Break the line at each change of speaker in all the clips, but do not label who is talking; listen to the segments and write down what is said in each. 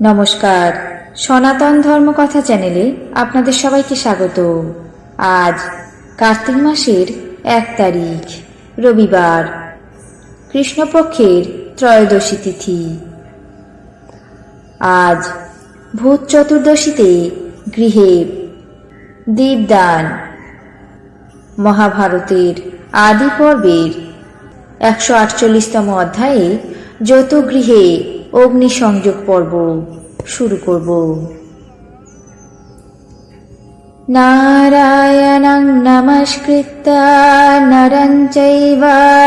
নমস্কার। সনাতন ধর্মকথা চ্যানেলে আপনাদের সবাইকে স্বাগত। আজ কার্তিক মাসের এক তারিখ, রবিবার, কৃষ্ণপক্ষের ত্রয়োদশী তিথি। আজ ভূত চতুর্দশীতে গৃহে দীপদান। মহাভারতের আদি পর্বের একশো আটচল্লিশতম অধ্যায়ে যত গৃহে অগ্নিসংযোগ পর্ব শুরু করব। নারায়ণং নমস্কৃত্য, নরং চৈব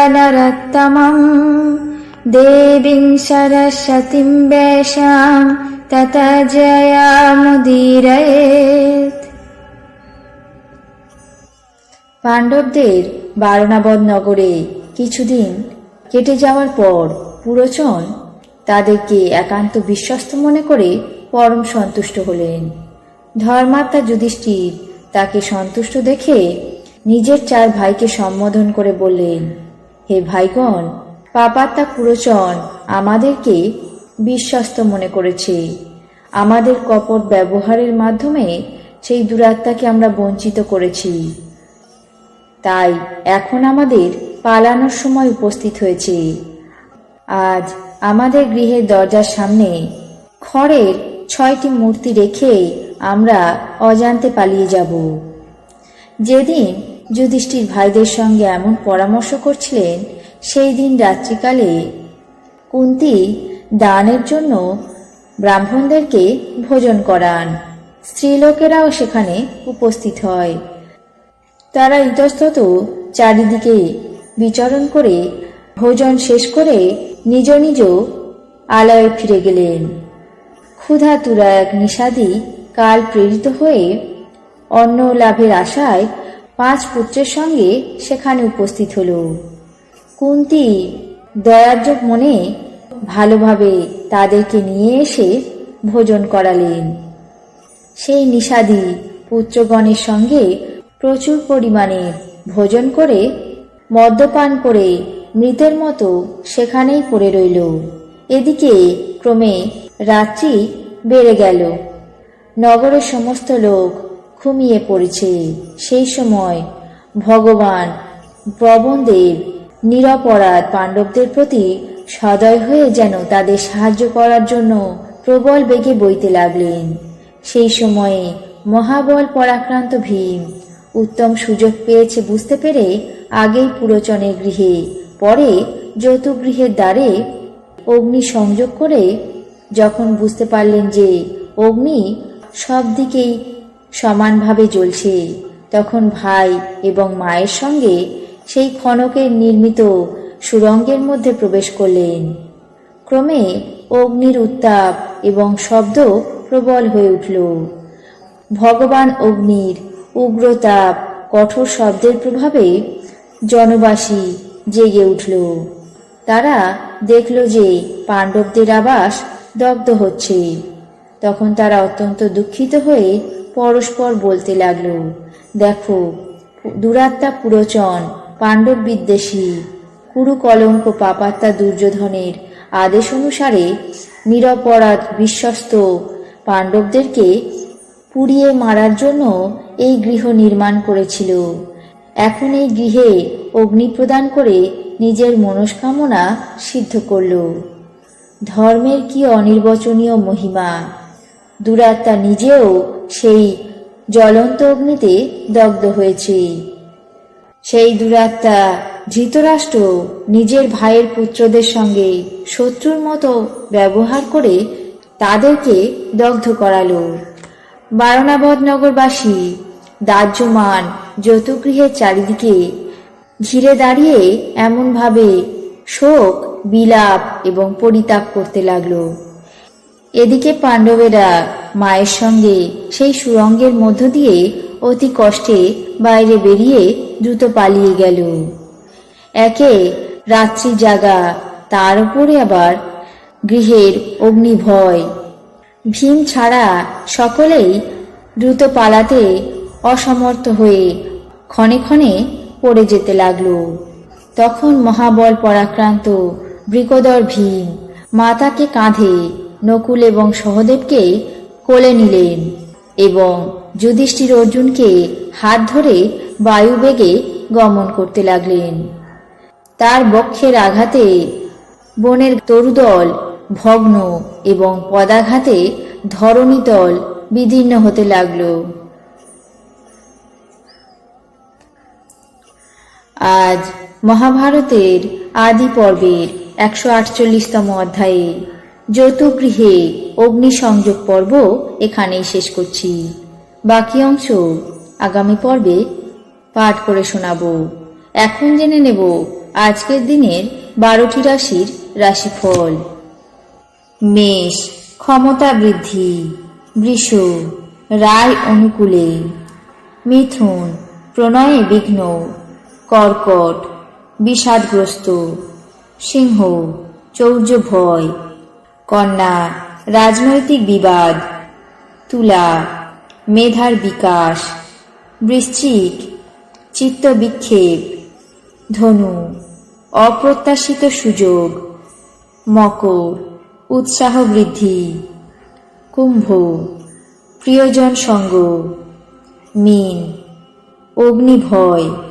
নরোত্তমং। দেবীং সরস্বতীং বেশাম তত জয়ামুদীরয়েত পাণ্ডবদের বারণাবদ নগরে কিছুদিন কেটে যাওয়ার পর পুরোচন তাদেরকে একান্ত বিশ্বস্ত মনে করে পরম সন্তুষ্ট হলেন। ধর্মাত্মা যুধিষ্ঠির তাকে সন্তুষ্ট দেখে নিজের চার ভাইকে সম্বোধন করে বললেন, হে ভাইগণ, পাপাত্মা পুরোচন আমাদেরকে বিশ্বস্ত মনে করেছে। আমাদের কপট ব্যবহারের মাধ্যমে সেই দুরাত্মাকে আমরা বঞ্চিত করেছি। তাই এখন আমাদের পালানোর সময় উপস্থিত হয়েছে। আজ আমাদের গৃহের দরজার সামনে খড়ের ছয়টি মূর্তি রেখে আমরা অজান্তে পালিয়ে যাব। যেদিন যুধিষ্ঠির ভাইদের সঙ্গে এমন পরামর্শ করছিলেন সেই দিন রাত্রিকালে কুন্তি দানের জন্য ব্রাহ্মণদেরকে ভোজন করান। স্ত্রীলোকেরাও সেখানে উপস্থিত হয়। তারা ইতস্তত চারিদিকে বিচরণ করে ভোজন শেষ করে নিজ নিজ আলয়ে ফিরে গেলেন। ক্ষুধা তুরা এক নিষাদি কাল প্রেরিত হয়ে অন্ন লাভের আশায় পাঁচ পুত্রের সঙ্গে সেখানে উপস্থিত হল। কুন্তি দয়ার্য মনে ভালোভাবে তাদেরকে নিয়ে এসে ভোজন করালেন। সেই নিষাদি পুত্রগণের সঙ্গে প্রচুর পরিমাণে ভোজন করে মদ্যপান করে মৃতের মতো সেখানেই পড়ে রইল। এদিকে ক্রমে রাত্রি বেড়ে গেল। নগরের সমস্ত লোক ঘুমিয়ে পড়েছে। সেই সময় ভগবান প্রবণদেব নিরপরাধ পাণ্ডবদের প্রতি সদয় হয়ে যেন তাদের সাহায্য করার জন্য প্রবল বেগে বইতে লাগলেন। সেই সময়ে মহাবল পরাক্রান্ত ভীম উত্তম সুযোগ পেয়েছে বুঝতে পেরে আগেই পুরোচনের গৃহে পরে যৌতুগৃহের দ্বারে অগ্নি সংযোগ করে যখন বুঝতে পারলেন যে অগ্নি সব দিকেই সমানভাবে জ্বলছে, তখন ভাই এবং মায়ের সঙ্গে সেই ক্ষণকের নির্মিত সুরঙ্গের মধ্যে প্রবেশ করলেন। ক্রমে অগ্নির উত্তাপ এবং শব্দ প্রবল হয়ে উঠল। ভগবান অগ্নির উগ্রতাপ, কঠোর শব্দের প্রভাবে জনবাসী জেগে উঠল। তারা দেখল যে পাণ্ডবদের আবাস দগ্ধ হচ্ছে। তখন তারা অত্যন্ত দুঃখিত হয়ে পরস্পর বলতে লাগল, দেখো, দুরাত্মা পুরোচন পাণ্ডব বিদ্বেষী কুরু কলঙ্ক পাপাত্মা দুর্যোধনের আদেশ অনুসারে নিরপরাধ, বিশ্বস্ত পাণ্ডবদেরকে পুড়িয়ে মারার জন্য এই গৃহ নির্মাণ করেছিল। এখন এই গৃহে অগ্নি প্রদান করে নিজের মনস্কামনা সিদ্ধ করল। ধর্মের কি অনির্বচনীয় মহিমা? দুরাত্মা নিজেও সেই জ্বলন্ত অগ্নিতে দগ্ধ হয়েছে। সেই দুরাত্মা ধৃতরাষ্ট্র নিজের ভাইয়ের পুত্রদের সঙ্গে শত্রুর মতো ব্যবহার করে তাদেরকে দগ্ধ করালো। বারণাবদ নগরবাসী, দাহ্যমান যৌতুগৃহের চারিদিকে ঘিরে দাঁড়িয়ে এমনভাবে শোক, বিলাপ এবং পরিতাপ করতে লাগল। এদিকে পাণ্ডবেরা মায়ের সঙ্গে সেই সুরঙ্গের মধ্য দিয়ে অতি কষ্টে বাইরে বেরিয়ে দ্রুত পালিয়ে গেল। একে রাত্রি জাগা, তার উপরে আবার গৃহের অগ্নিভয়। ভীম ছাড়া সকলেই দ্রুত পালাতে অসমর্থ হয়ে ক্ষণে ক্ষণে পড়ে যেতে লাগল। তখন মহাবল পরাক্রান্ত বৃকদর ভীম মাতাকে কাঁধে, নকুল এবং সহদেবকে কোলে নিলেন এবং যুধিষ্ঠির অর্জুনকে হাত ধরে বায়ুবেগে গমন করতে লাগলেন। তার বক্ষের আঘাতে বনের তরুদল, ভগ্ন এবং পদাঘাতে ধরণীতল বিদীর্ণ হতে লাগল। আজ মহাভারতের আদি পর্বের একশো আটচল্লিশতম অধ্যায়ে যৌতুগৃহে অগ্নিসংযোগ পর্ব এখানেই শেষ করছি। বাকি অংশ আগামী পর্বে পাঠ করে শোনাবো। এখন জেনে নেব আজকের দিনের বারোটি রাশির রাশিফল। মেষ ক্ষমতা বৃদ্ধি, বৃষ রায় অনুকূলে, মিথুন প্রণয়ে বিঘ্ন কর্কট, বিষাদগ্রস্ত, সিংহ চৌর্য ভয় কন্যা, রাজনৈতিক বিবাদ, তুলা, মেধার বিকাশ, বৃশ্চিক, চিত্তবিক্ষেপ, ধনু, অপ্রত্যাশিত সুযোগ, মকর, উৎসাহ বৃদ্ধি, কুম্ভ, প্রিয়জন সঙ্গ, মীন, অগ্নিভয়